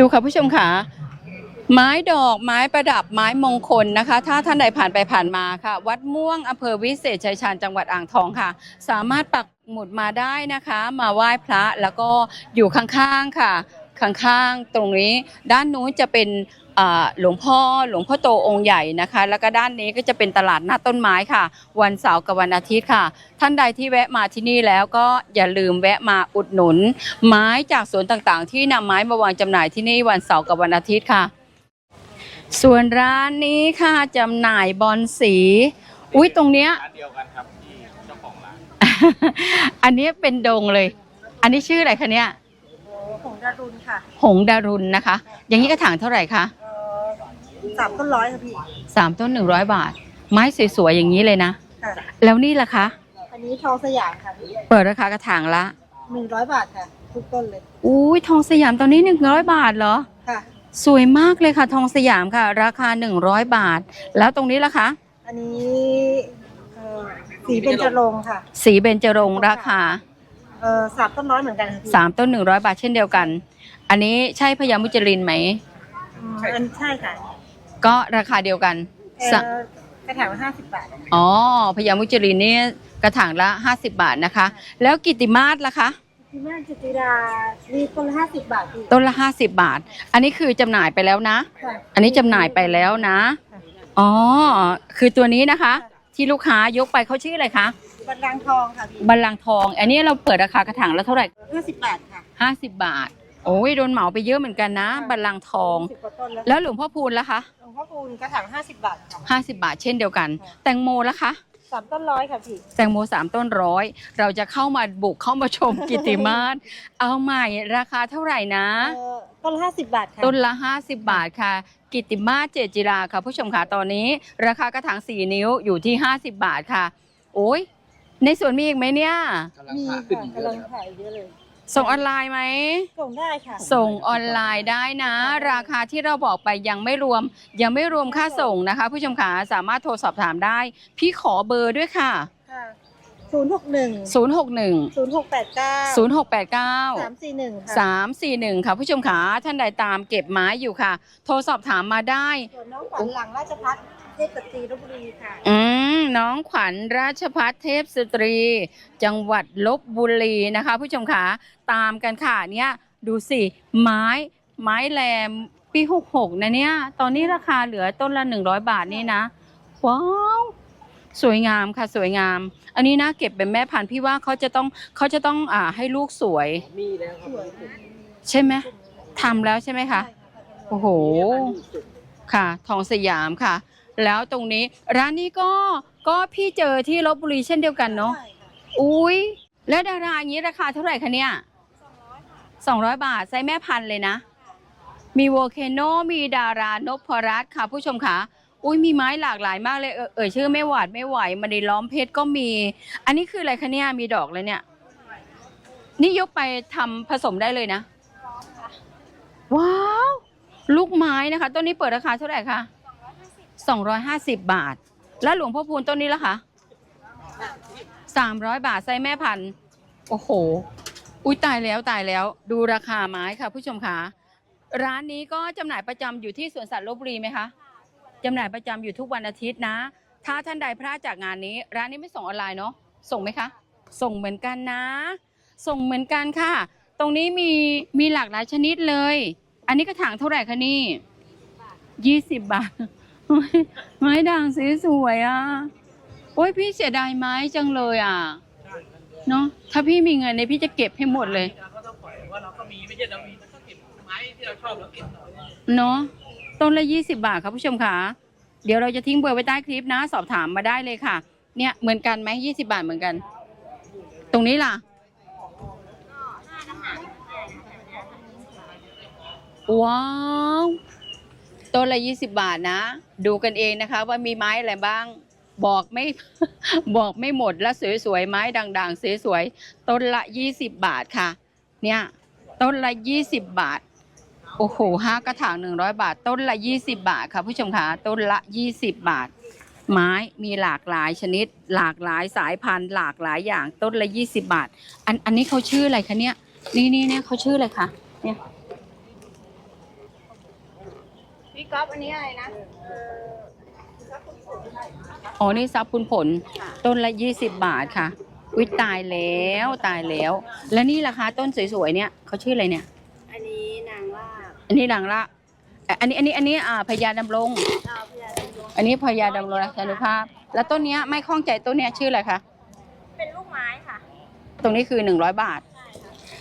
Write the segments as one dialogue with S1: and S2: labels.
S1: ดูค่ะผู้ชมค่ะไม้ดอกไม้ประดับไม้มงคลนะคะ ถ้าท่านใดผ่านไปผ่านมาค่ะ วัดม่วงอำเภอวิเศษชัยชาญจังหวัดอ่างทองค่ะ สามารถปักหมุดมาได้นะคะ มาไหว้พระแล้วก็อยู่ข้างๆค่ะ ข้างๆ ตรงนี้ด้านนู้นจะเป็นอ่าหลวงพ่อหลวงพ่อโตองค์ใหญ่นะคะ แล้วก็ด้านนี้ก็จะเป็นตลาดหน้าต้นไม้ค่ะ วันเสาร์กับวันอาทิตย์ค่ะ ท่านใดที่แวะมาที่นี่แล้วก็อย่าลืมแวะมาอุดหนุน ไม้จากสวนต่างๆ ที่นำไม้มาวางจำหน่ายที่นี่วันเสาร์กับวันอาทิตย์ค่ะ ส่วนร้านนี้ค่ะจำหน่ายบอลสีอุ้ยตรงเนี้ย
S2: ร้านเดียวกันครับที่เจ้าของร้าน
S1: อันนี้เป็นดงเลย อันนี้ชื่ออะไรคะเนี่ย
S3: ผง ดารุนค่ะ
S1: หงดารุณนะคะ อย่างนี้กระถางเท่าไหร่คะ
S3: เอ่อสามต้นร้อยค่ะพี่
S1: สามต้นหนึ่งร้อยบาท ไม้สวยๆอย่างนี้เลยนะ
S3: ค่ะ
S1: แล้วนี่ล่ะคะ
S3: อันนี้ทองสยามค่ะพี่
S1: เปิดราคากระถางละ
S3: หนึ่งร้อยบาทค่ะ ทุกต้นเลย
S1: อุ้ยทองสยามตอนนี้หนึ่งร้อยบาทเหรอ
S3: ค่ะ
S1: สวยมากเลยค่ะ ทองสยามค่ะ ราคา 100 บาท แล้วตรงนี้ล่ะคะ
S3: อันนี้เอ่อสีเป็นจรงค์ค่ะ
S1: สีเบญจรงค์ราคา
S3: เอ่อสามต้นร้อยเหมือนกันค่ะพี่
S1: 3ต้น100บาทเช่นเดียวกัน อันนี้ใช่พญามุจลินไหม
S3: อืมอันใช่ค่ะ
S1: ก็ราคาเดียวกัน
S3: เอ่
S1: สะ
S3: อกระถางห้าสิบบาท
S1: อ๋อพญามุจลินนี่กระถางละ 50 บาทนะคะ แล้วกิติมาศล่ะคะ
S3: พี่แม่จิตติดามีต้นละห้าสิบบาทพี่
S1: ต้นละ 50 บาท อันนี้คือจำหน่ายไปแล้วนะ
S3: ค่ะ
S1: อันนี้จำหน่ายไปแล้วนะ อ๋อ คือตัวนี้นะคะ ที่ลูกค้ายกไปเขาชื่ออะไรคะ
S3: บัลลังก์ทองค่ะพี่
S1: บัลลังก์ทอง อันนี้เราเปิดราคากระถางละเท่าไหร่
S3: ห้าสิบบาทค่ะ
S1: ห้าสิบบาท โอ้ยโดนเหมาไปเยอะเหมือนกันนะ บัลลังก์ทอง
S3: สิบกว่าต้นแล้ว
S1: แล้วหลวงพ่อพูนล่ะคะ
S3: หลวงพ่อคูณกระถางห้าสิบบาทค่ะ
S1: ห้าสิบาทเช่นเดียวกันแตงโมล่ะคะ
S3: สามต้นร้อยค่ะพี่
S1: แตงโมสามต้นร้อย เราจะเข้ามาบุกเข้ามาชมกิติมาศ เอาใหม่ราคาเท่าไหร่นะ
S3: เอ่อต้นละห้าสิบบาทค่ะ
S1: ต้นละ 50 บาทค่ะ กิติมาศเจจิราค่ะ ผู้ชมค่ะตอนนี้ ราคากระถาง 4 นิ้วอยู่ที่ 50 บาทค่ะ โอ้ย ในสวนมีอีกไหมเนี่ย
S3: มีค่ะกำลังขายเยอะเลย
S1: ส่งออนไลน์ไหม
S3: ส่งได้ค่ะ
S1: ส่งออนไลน์ได้นะ ราคาที่เราบอกไปยังไม่รวม ยังไม่รวมค่าส่งนะคะ ผู้ชมขาสามารถโทรสอบถามได้ พี่ขอเบอร์ด้วยค่ะ
S3: ค่ะศูนย์หกหนึ่ง
S1: 061
S3: ศูนย์หกแปดเก้าสาม
S1: 0689
S3: สี่หนึ่งค่ะ
S1: 341ค่ะ ผู้ชมขาท่านใดตามเก็บไม้อยู่ค่ะ โทรสอบถามมาได้
S3: ส่วนน้องขวัญหลังราชพัฒเท พสตรีลพบุรีค่ะ
S1: อืมน้องขวัญราชพัฒเทพสตรี จังหวัดลบบุรีนะคะ ผู้ชมขาตามกันค่ะเนี่ยดูสิไม้ไม้แรมปี66นะเนี่ย ตอนนี้ราคาเหลือต้นละ100บาทนี่นะ ว้าวสวยงามค่ะสวยงาม อันนี้นะเก็บเป็นแม่พันธุ์พี่ว่าเขาจะต้องเขาจะต้องอ่าให้ลูกสวย
S2: มีแล้วครับ
S3: สวยมาก
S1: ใช่ไหมทำแล้วใช่ไหมคะ
S3: ใช่ค่ะ
S1: โอ้โห ค่ะ ทองสยามค่ะ แล้วตรงนี้ร้านนี้ก็ก็พี่เจอที่ลบบุรีเช่นเดียวกันเนาะ
S3: ใช่ค่ะ
S1: อุ้ยแล้วดาราอย่างนี้ราคาเท่าไหร่คะเนี่ยสองร้อยบาทไซส์แม่พันธุ์เลยนะ มีโวเคโนมีดารานพรัตน์ค่ะ ผู้ชมค่ะอุ้ยมีไม้หลากหลายมากเลยเออเอ่ยชื่อไม่หวาดไม่ไหวมันในล้อมเพชรก็มี อันนี้คืออะไรคะเนี่ยมีดอกเลยเนี่ย นี่ยกไปทำผสมได้เลยนะว้าว ลูกไม้นะคะต้นนี้เปิดราคาเท่าไหร่คะ สองร้อยห้าสิบบาท แล้วหลวงพ่อพูนต้นนี้ล่ะคะสามร้อยบาทไซส์แม่พันธุ์โอ้โห อุ้ยตายแล้วตายแล้วดูราคาไม้ค่ะ ผู้ชมคะร้านนี้ก็จำหน่ายประจำอยู่ที่สวนสัตว์ลบบุรีไหมคะจำหน่ายประจำอยู่ทุกวันอาทิตย์นะ ถ้าท่านใดพลาดจากงานนี้ ร้านนี้ไม่ส่งออนไลน์เนาะส่งไหมคะ ส่งเหมือนกันนะ ส่งเหมือนกันค่ะ ตรงนี้มีมีหลากหลายชนิดเลย อันนี้กระถางเท่าไหร่คะนี่ยี่สิบบาท ไม้ไม้ด่างสีสวยอะ โอ้ยพี่เสียดายไม้จังเลยอะ เนาะถ้าพี่มีเงินเนี่ยพี่จะเก็บให้หมดเลย
S2: เราก็ต้องปล่อยว่าเราก็มีไม่ใช่เรามีเราก็เก็บไม้ที่เราชอบเราเก็บหน่อย
S1: เนาะต้นละยี่สิบาทครับผู้ชมค่ะ เดี๋ยวเราจะทิ้งเบอร์ไว้ใต้คลิปนะ สอบถามมาได้เลยค่ะ เนี่ยเหมือนกันไหมยี่สิบาทเหมือนกัน ตรงนี้ล่ะ ว้าว ต้นละยี่สิบาทนะ ดูกันเองนะคะ ว่ามีไม้อะไรบ้าง บอกไม่ บอกไม่หมดและสวยๆไม้ด่างๆสวยๆต้นละยี่สิบบาทค่ะ เนี่ยต้นละยี่สิบบาท โอ้โหห้ากระถางหนึ่งร้อยบาท ต้นละยี่สิบาทค่ะผู้ชมคะต้นละยี่สิบบาท ไม้มีหลากหลายชนิด หลากหลายสายพันธุ์ หลากหลายอย่างต้นละยี่สิบาท อันอันนี้เขาชื่ออะไรคะเนี่ยนี่นี่เนี่ยเขาชื่ออะไรคะเนี่ย ก๊อฟอันนี้อะไรนะอ๋อ นี่ซับคุณผล ต้นละ 20 บาทค่ะ วิตายแล้วตายแล้ว แล้วนี่ราคาต้นสวยๆเนี่ยเขาชื่ออะไรเนี่ย
S3: อันนี้นางลาบ
S1: อันนี้ดังละเอ่ออันนี้อันนี้อันนี้อ่าพญาดำรง
S3: ดาวพญาดำรง
S1: อันนี้พญาดำรงราชานุภาพ แล้วต้นเนี้ยไม่คล่องใจต้นเนี้ยชื่ออะไรคะ
S3: เป็นลูกไม้ค่ะ
S1: ตรงนี้คือ 100 บาท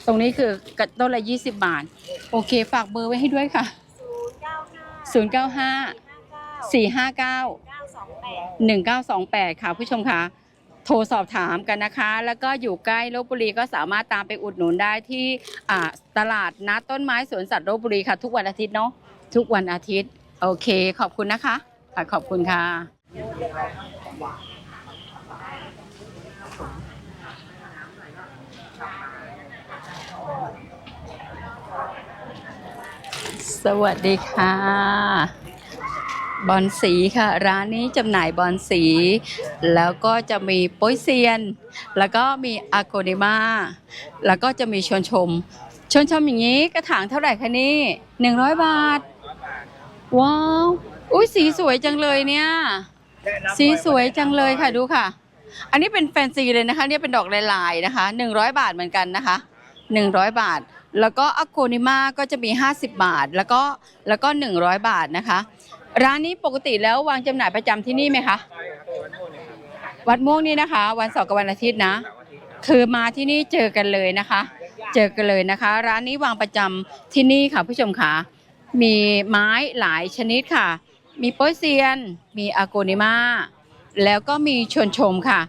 S1: ตรงนี้คือกระต้นละ 20 บาท โอเค ฝากเบอร์ไว้ให้ด้วยค่ะ
S3: ศูนย์เก้าห้า
S1: 095
S3: สี่ห้าเก้า
S1: 459
S3: เก้าสองแปด
S1: 1928 ค่ะผู้ชมคะโทรสอบถามกันนะคะ แล้วก็อยู่ใกล้ลบบุรีก็สามารถตามไปอุดหนุนได้ที่ตลาดนัดต้นไม้สวนสัตว์ลบบุรีค่ะ ทุกวันอาทิตย์เนาะทุกวันอาทิตย์ โอเค ขอบคุณนะคะค่ะขอบคุณค่ะ สวัสดีค่ะบอลสีค่ะ ร้านนี้จำหน่ายบอลสี แล้วก็จะมีโป้ยเซียน แล้วก็มีอาโกนิมาแล้วก็จะมีชวนชม ชวนชมอย่างนี้กระถางเท่าไหร่คะนี่หนึ่งร้อยบาท ว้าวอุ้ยสีสวยจังเลยเนี่ย สีสวยจังเลยค่ะดูค่ะ อันนี้เป็นแฟนซีเลยนะคะเนี่ยเป็นดอกลายๆนะคะ100บาทเหมือนกันนะคะ100บาท แล้วก็อโกนิมาก็จะมี 50 บาท แล้วก็แล้วก็ 100 บาทนะคะ ร้านนี้ปกติแล้ววางจำหน่ายประจำที่นี่ไหมคะ วัดม่วงนี่นะคะ วันเสาร์กับวันอาทิตย์นะ คือมาที่นี่เจอกันเลยนะคะ เจอกันเลยนะคะ ร้านนี้วางประจำที่นี่ค่ะผู้ชมค่ะมีไม้หลายชนิดค่ะ มีโป้ยเซียน มีอาโกนิมาแล้วก็มีชวนชมค่ะ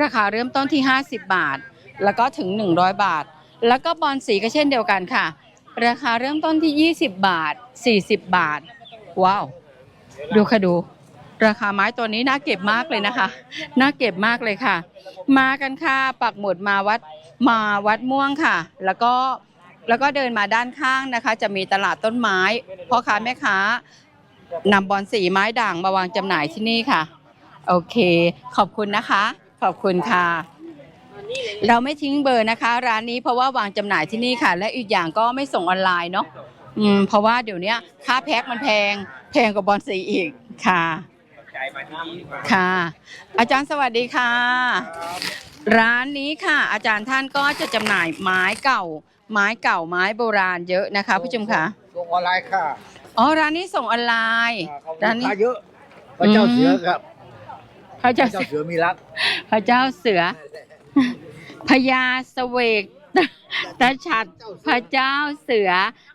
S1: ราคาเริ่มต้นที่ 50 บาท แล้วก็ถึง 100 บาท แล้วก็บอลสีก็เช่นเดียวกันค่ะ ราคาเริ่มต้นที่ 20 บาท 40 บาท ว้าว ดูค่ะดู ราคาไม้ตัวนี้น่าเก็บมากเลยนะคะ น่าเก็บมากเลยค่ะ มากันค่ะ ปักหมุดมาวัดมาวัดม่วงค่ะ แล้วก็แล้วก็เดินมาด้านข้างนะคะ จะมีตลาดต้นไม้พ่อค้าแม่ค้านำบอลสีไม้ด่างมาวางจำหน่ายที่นี่ค่ะ โอเค ขอบคุณนะคะ ขอบคุณค่ะ เราไม่ทิ้งเบอร์นะคะ ร้านนี้เพราะว่าวางจำหน่ายที่นี่ค่ะ และอีกอย่างก็ไม่ส่งออนไลน์เนาะอืมเพราะว่าเดี๋ยวเนี้ยค่าแพ็คมันแพง แพงกว่าบอลสีอีกค่ะ
S2: ใจมาที่นี่ดีกว่า
S1: ค่ะ อาจารย์สวัสดีค่ะ ร้านนี้ค่ะ อาจารย์ท่านก็จะจำหน่ายไม้เก่า ไม้เก่าไม้โบราณเยอะนะคะผู้ชมค่ะ
S4: ส่งออนไลน์ค่ะ
S1: อ๋อร้านนี้ส่งออนไลน์ร้าน
S4: ลูก
S1: นี้
S4: ค้าเยอะพระเจ้าเสือครับ
S1: พระ
S4: พ
S1: เจ้า
S4: ระเจ้าเสือมีรัก
S1: พระเจ้าเสือ พญาเสวกตาฉัดพระเจ้าเสือ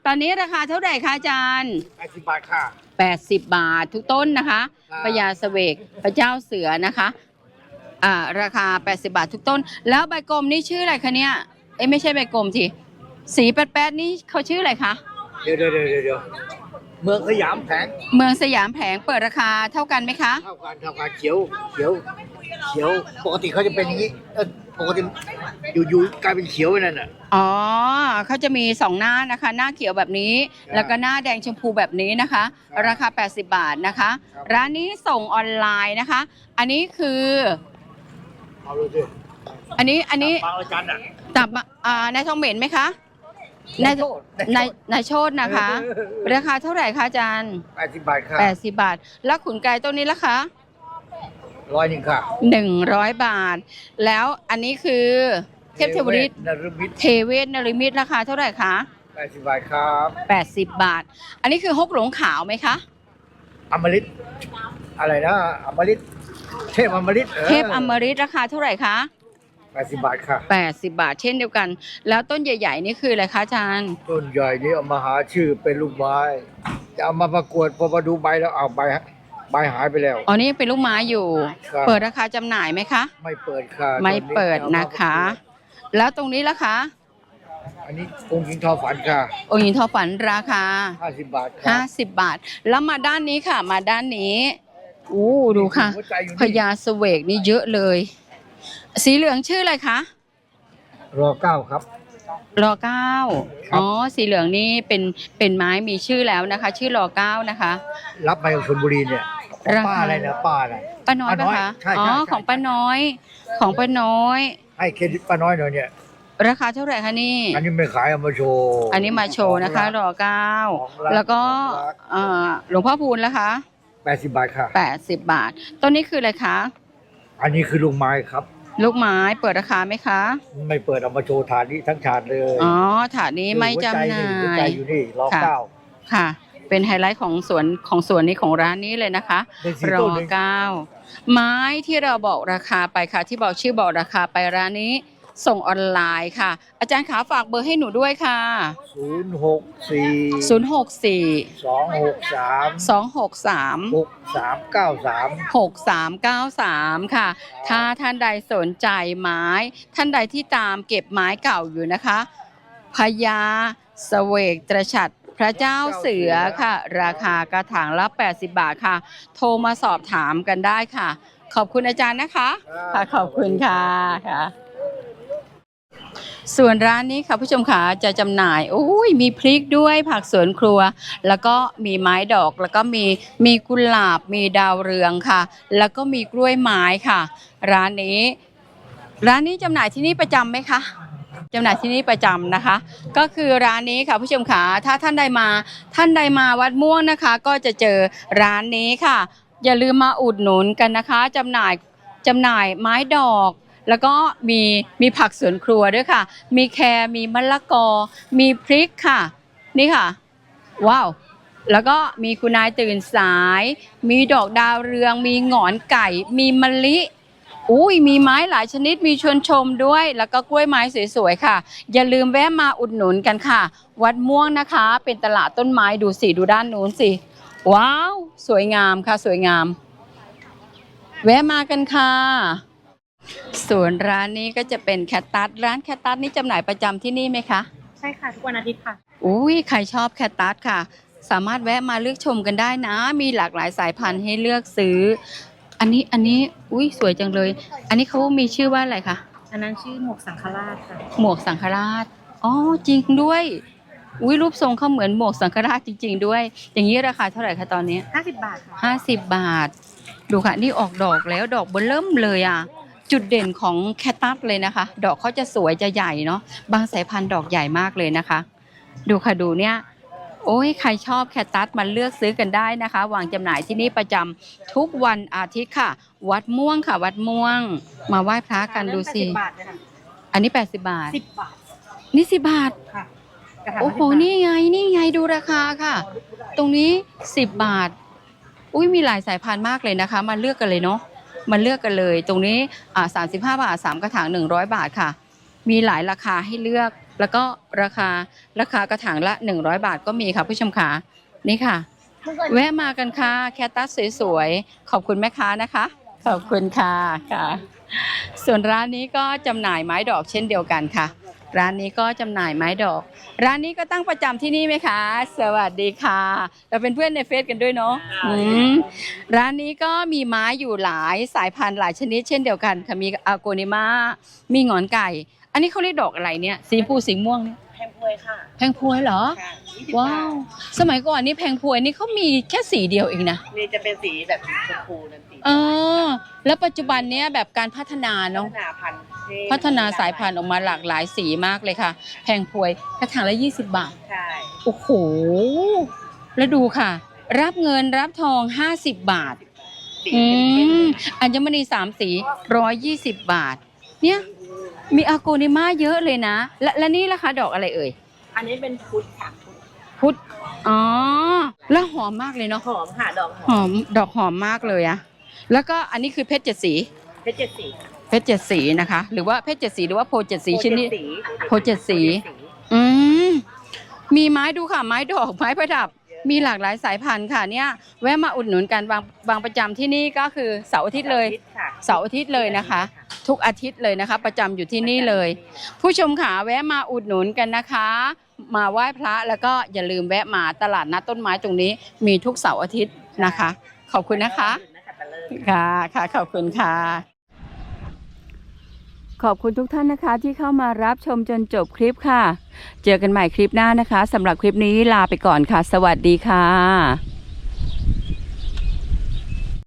S1: ตอนนี้ราคาเท่าไหร่คะอาจารย์
S4: 80 บาทค่ะ
S1: 80 บาททุกต้นนะคะ
S4: ครับ
S1: พญาเสวกพระเจ้าเสือนะคะอ่าราคา 80 บาททุกต้น แล้วใบกลมนี่ชื่ออะไรคะเนี่ยเอ้ยไม่ใช่ใบกลมทีสีแป๊ดๆนี่เขาชื่ออะไรคะ
S4: เดี๋ยวเดี๋ยวเดี๋ยวเดี๋ยวเมืองสยามแผง
S1: เมืองสยามแผงเปิดราคาเท่ากันไหมคะ
S4: เท่ากันเท่ากันเขียวเขียวเขียว ปกติเขาจะเป็นอย่างนี้เออ ปกติอยู่ๆกลายเป็นเขียวไปนั่นน่ะ
S1: อ๋อเขาจะมีสองหน้านะคะ หน้าเขียวแบบนี้
S4: ครับ
S1: แล้วก็หน้าแดงชมพูแบบนี้นะคะ
S4: ครับ
S1: ราคา 80 บาทนะคะ
S4: ครับ
S1: ร้านนี้ส่งออนไลน์นะคะ อันนี้คือ
S4: เอาเลยสิ
S1: อันนี้อันนี้
S4: บางอาจารย์อะ
S1: ตับมาอ่านายทองเหม็นไหมคะนาย
S4: โทษ
S1: นายนายโชตนะคะ ราคาเท่าไหร่คะอาจารย์
S4: 80บาทค่ะ
S1: 80 บาท แล้วขุนไก่ต้นนี้ล่ะคะ
S4: ร้อยหนึ่งค่ะ
S1: 100บาท แล้วอันนี้คือเทพเทวฤทธิ์
S4: นรมิต
S1: เทเวศนริมิตราคาเท่าไหร่คะ
S4: 80บาทครับ
S1: 80บาท อันนี้คือฮกหลงขาวไหมคะ
S4: อมฤตอะไรนะอมฤตเทพอมฤต
S1: เทพอมฤตราคาเท่าไหร่คะ
S4: 80บาทค่ะ
S1: 80บาทเช่นเดียวกัน แล้วต้นใหญ่ ๆ นี่คืออะไรคะอาจารย์
S4: ต้นใหญ่นี่เอามาหาชื่อเป็นลูกไม้ จะเอามาประกวดพอมาดูใบแล้วเอาใบ ใบหายไปแล้ว
S1: อ๋อนี่เป็นลูกไม้อยู่
S4: ครับ
S1: เปิดราคาจำหน่ายไหมคะ
S4: ไม่เปิดค่ะ
S1: ไม่
S4: ตอนนี้
S1: เปิด
S4: อามา
S1: นะคะ
S4: ปรกว
S1: แล้วตรงนี้ล่ะคะ
S4: ดอันนี้องค์หญิงทอฝันค่ะ
S1: องค์หญิงทอฝันราคา
S4: 50 บาทค่ะ
S1: 50 บาท แล้วมาด้านนี้ค่ะ มาด้านนี้อู้ดูค่ะ
S4: หัวใจอยู่
S1: พ
S4: นี่
S1: ญาเสวกนี่เยอะเลย สีเหลืองชื่ออะไรคะ
S4: รอเก้าครับ
S1: รอเก้า
S4: ครับ
S1: อ๋อ สีเหลืองนี่เป็นเป็นไม้มีชื่อแล้วนะคะ ชื่อรอเก้านะคะ
S4: รับมาจากชลบุรีเนี่ย ของ
S1: ราคา
S4: ป้าอะไรนะป้าอะไร
S1: ป้าน้อย
S4: ป้าน้
S1: ปะ
S4: อย
S1: คะ
S4: ใช่ใช่
S1: อ๋อ
S4: ใช่
S1: ของป้าน้อย ของป้าน้อย
S4: ให้เครดิตป้าน้อยหน่อยเนี่ย
S1: ราคาเท่าไหร่คะนี่
S4: อันนี้ไม่ขายเอามาโชว์
S1: อันนี้มาโชว์นะคะรอเก้าแล้วก็เอ่อหลวงพ่อพูนแล้วคะ
S4: แปดสิบบาทค่ะ
S1: แปดสิบบาท ต้นนี้คืออะไรคะ
S4: อันนี้คือลูกไม้ครับ
S1: ลูกไม้เปิดราคาไหมคะ
S4: ไม่เปิดเอามาโชว์ฐานนี้ทั้งฐานเลย
S1: อ๋อถาดนี้ไม่จำหน่า
S4: หัวใจ
S1: ย
S4: อยู่นี่รอ
S1: ค่ะ
S4: เก้า
S1: ค่ะ เป็นไฮไลท์ของสวนของสวนนี้ของร้านนี้เลยนะคะ
S4: เป็นสี
S1: รอ
S4: ต้นเอง
S1: เก้าไม้ที่เราบอกราคาไปค่ะ ที่บอกชื่อบอกราคาไปร้านนี้ ส่งออนไลน์ค่ะ อาจารย์ขาฝากเบอร์ให้หนูด้วยค่ะ
S4: ศูนย์หกสี่
S1: 064
S4: สองหกสาม
S1: 263
S4: หกสามเก้าสาม
S1: 6393 ค่ะ ถ้าท่านใดสนใจไม้ ท่านใดที่ตามเก็บไม้เก่าอยู่นะคะพญาเสวกตรชัด พระเจ้าเสือค่ะ ราคากระถางละ 80 บาทค่ะ โทรมาสอบถามกันได้ค่ะ ขอบคุณอาจารย์นะคะค่ะขอบคุณค่ะค่ะ ส่วนร้านนี้ค่ะผู้ชมค่ะจะจำหน่ายโอ้ยมีพริกด้วยผักสวนครัว แล้วก็มีไม้ดอกแล้วก็มีมีกุหลาบมีดาวเรืองค่ะ แล้วก็มีกล้วยไม้ค่ะ ร้านนี้ ร้านนี้จำหน่ายที่นี่ประจำไหมคะ จำหน่ายที่นี่ประจำนะคะ ก็คือร้านนี้ค่ะผู้ชมค่ะถ้าท่านใดมาท่านใดมาวัดม่วงนะคะ ก็จะเจอร้านนี้ค่ะ อย่าลืมมาอุดหนุนกันนะคะจำหน่ายจำหน่ายไม้ดอกแล้วก็มีมีผักสวนครัวด้วยค่ะ มีแครมีมะละกอ มีพริกค่ะ นี่ค่ะ ว้าว แล้วก็มีคุณนายตื่นสาย มีดอกดาวเรือง มีหงอนไก่ มีมะลิ อุ้ยมีไม้หลายชนิดมีชวนชมด้วย แล้วก็กล้วยไม้สวยๆค่ะ อย่าลืมแวะมาอุดหนุนกันค่ะ วัดม่วงนะคะ เป็นตลาดต้นไม้ดูสิดูด้านนู้นสิว้าว สวยงามค่ะ สวยงาม แวะมากันค่ะส่วนร้านนี้ก็จะเป็นแคตตัสร้านแคตตัสนี่จำหน่ายประจำที่นี่ไหมคะ
S3: ใช่ค่ะทุกวันอาทิตย์ค่ะ
S1: อุ้ยใครชอบแคตตัสค่ะ สามารถแวะมาเลือกชมกันได้นะ มีหลากหลายสายพันธุ์ให้เลือกซื้อ อันนี้อันนี้อุ้ยสวยจังเลย อันนี้เขามีชื่อว่าอะไรคะ
S3: อันนั้นชื่อหมวกสังฆราชค่ะ
S1: หมวกสังฆราชอ๋อจริงด้วยอุ้ยรูปทรงเขาเหมือนหมวกสังฆราชจริง ๆ ด้วย อย่างนี้ราคาเท่าไหร่คะตอนนี้
S3: 50บาทค่ะ
S1: ห้าสิบบาท ดูค่ะนี่ออกดอกแล้วดอกเบนเริ่มเลยอะ จุดเด่นของแคตตัสเลยนะคะ ดอกเขาจะสวยจะใหญ่เนาะบางสายพันธุ์ดอกใหญ่มากเลยนะคะ ดูค่ะดูเนี่ย โอ้ยใครชอบแคตตัสมาเลือกซื้อกันได้นะคะ วางจำหน่ายที่นี่ประจำทุกวันอาทิตย์ค่ะ วัดม่วงค่ะ วัดม่วง มาไหว้พระกันดูสิ
S3: เริ่ม80บาทเลยค่ะ
S1: อันนี้ 80 บาท
S3: 10บาท
S1: นี่สิบาท
S3: ค่ะกระถางละ
S1: โอ้โห
S3: 10บาท
S1: นี่ไง นี่ไงดูราคาค่ะ ตรงนี้ 10 บาท อุ้ยมีหลายสายพันธุ์มากเลยนะคะ มาเลือกกันเลยเนาะ มาเลือกกันเลย ตรงนี้อ่า35บาท3กระถาง100บาทค่ะ มีหลายราคาให้เลือก แล้วก็ราคาราคากระถางละ 100 บาทก็มีค่ะผู้ชมค่ะนี่ค่ะ แวะมากันค่ะ แคตตัสสวยๆ ขอบคุณแม่ค้านะคะ ขอบคุณค่ะค่ะ ส่วนร้านนี้ก็จำหน่ายไม้ดอกเช่นเดียวกันค่ะ ร้านนี้ก็จำหน่ายไม้ดอก ร้านนี้ก็ตั้งประจำที่นี่ไหมคะ สวัสดีค่ะ เราเป็นเพื่อนในเฟซกันด้วยเนาะอืมร้านนี้ก็มีไม้อยู่หลายสายพันธุ์หลายชนิดเช่นเดียวกันค่ะมีอาโกนิมามีหงอนไก่ อันนี้เขาเรียกดอกอะไรเนี่ย สีชมพูสีม่วงเนี่ย
S3: แพงพวยค่ะ
S1: แพงพวยเหรอ
S3: ค่ะ20
S1: ว้า
S3: บาท
S1: วสมัยก่อนนี่แพงพวยนี่เขามีแค่สีเดียวเองนะ
S3: นี่จะเป็นสีแบบสีชมพูนั่นสี
S1: เออ แล้วปัจจุบันเนี้ยแบบการพัฒนา
S3: พั
S1: เนาะ
S3: ฒนาพันธุ์ให้
S1: พัฒนาสายพันธุ์ออกมาหลากหลายสีมากเลยค่ะ แพงพวยกระถางละ 20 บาท
S3: ใช่
S1: โอ้โห แล้วดูค่ะ รับเงินรับทอง 50 บาท
S3: สี
S1: อื
S3: เข้ม
S1: มอัญมณีสามสี 120 บาท เนี่ย มีอาโกนิมาเยอะเลยนะ และและนี่ราคาดอกอะไรเอ่ย
S3: ๆอันนี้เป็นพุทธค่ะพุทธ
S1: พุทธอ๋อ แล้วหอมมากเลยเนาะ
S3: หอมค่ะดอกห
S1: ห
S3: อม
S1: อมดอกหอมมากเลยอะแล้วก็อันนี้คือเพชรเจ็ดสี
S3: เพชรเจ็ดสี
S1: เพชรเจ็ดสีนะคะ หรือว่าเพชรเจ็ดสีหรือว่าโพธิ์เจ็ดสีชนิด โพธิ์เจ็ดสี
S3: โพธิ์เจ็ด
S1: อืมมีไม้ดูค่ะ ไม้ดอกไม้ประดับ มีหลากหลายสายพันธุ์ค่ะเนี่ยแวะมาอุดหนุนกันบางบางประจำที่นี่ก็คือเสาร์อาทิตย์เลย
S3: ค่ะ
S1: เสาร์อาทิตย์เลยนะคะ ทุกอาทิตย์เลยนะคะ ประจำอยู่ที่นี่เลย ผู้ชมขาแวะมาอุดหนุนกันนะคะ มาไหว้พระแล้วก็อย่าลืมแวะมาตลาดนัดต้นไม้ตรงนี้ มีทุกเสาร์อาทิตย์นะคะ ขอบคุณนะคะค่ะค่ะขอบคุณค่ะขอบคุณทุกท่านนะคะที่เข้ามารับชมจนจบคลิปค่ะ เจอกันใหม่คลิปหน้านะคะสำหรับคลิปนี้ลาไปก่อนค่ะ สวัสดีค่ะ